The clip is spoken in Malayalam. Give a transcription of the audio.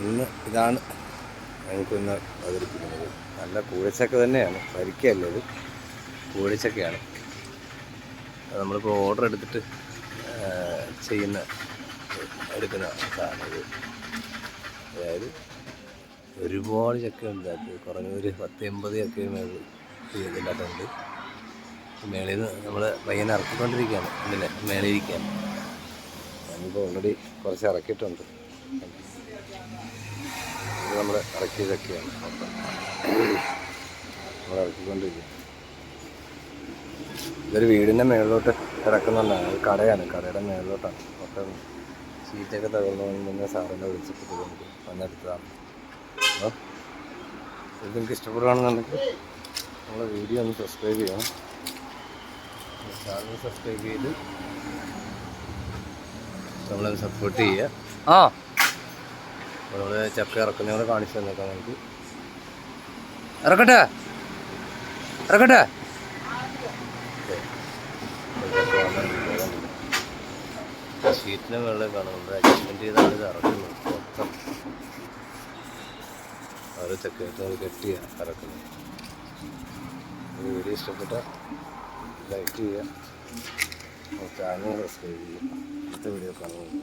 ഇന്ന് ഇതാണ് ഞങ്ങൾക്കിന്ന് അവതരിപ്പിക്കുന്നത്. നല്ല കൂഴച്ചക്ക തന്നെയാണ്. പരിക്കല്ല ഇത്? കൂഴച്ചക്കയാണ് നമ്മളിപ്പോൾ ഓർഡർ എടുത്തിട്ട് ചെയ്യുന്ന എടുക്കുന്ന സാധനം ഇത്. അതായത് ഒരുപാട് ചക്കയുണ്ട് അത് കുറഞ്ഞ ഒരു പത്ത് എൺപത് അകത്തുണ്ട് മേളിൽ നിന്ന് നമ്മൾ പയ്യനെ ഇറക്കിക്കൊണ്ടിരിക്കുകയാണ്. മേലെ ഇരിക്കുകയാണ്. ഞാനിപ്പോൾ ഓൾറെഡി കുറച്ച് ഇറക്കിയിട്ടുണ്ട്. ഇത് നമ്മൾ ഇറക്കിയ നമ്മൾ ഇറക്കിക്കൊണ്ടിരിക്കുക ഇതൊരു വീടിന്റെ മേളിലോട്ട് ഇറക്കുന്നുണ്ടാണ് അത് കടയാണ്. കടയുടെ മേളിലോട്ടാണ്. അപ്പം സീറ്റൊക്കെ തകർന്നു മുന്നേ സാറിനെ വിളിച്ചിട്ട് നമുക്ക് വന്നെടുത്തതാണ് അപ്പോൾ ഇത് നിങ്ങൾക്ക് ഇഷ്ടപ്പെടുകയാണെന്നുണ്ടെങ്കിൽ നമ്മളെ വീഡിയോ ഒന്ന് സബ്സ്ക്രൈബ് ചെയ്യണം. സബ്സ്ക്രൈബ് ചെയ്ത് നമ്മളെ സപ്പോർട്ട് ചെയ്യുക. ആ. നമ്മൾ ചക്ക ഇറക്കുന്നവരെ കാണിച്ചു തന്നേക്കാം നമുക്ക്. ഇറക്കട്ടെ? ഇറക്കട്ടെ? ഷീറ്റിന് മുകളിൽ കാണും. നമ്മൾ അഡ്ജസ്റ്റ്മെന്റ് ചെയ്താണ് ഇത് ഇറക്കുന്നത്. മൊത്തം ഓരോ കെട്ടിയ ഇറക്കുന്നത്. വീഡിയോ ഇഷ്ടപ്പെട്ട ലൈക്ക് ചെയ്യുക. ചാനൽ സബ്സ്ക്രൈബ് ചെയ്യുക. അടുത്ത വീഡിയോ കാണുന്നത്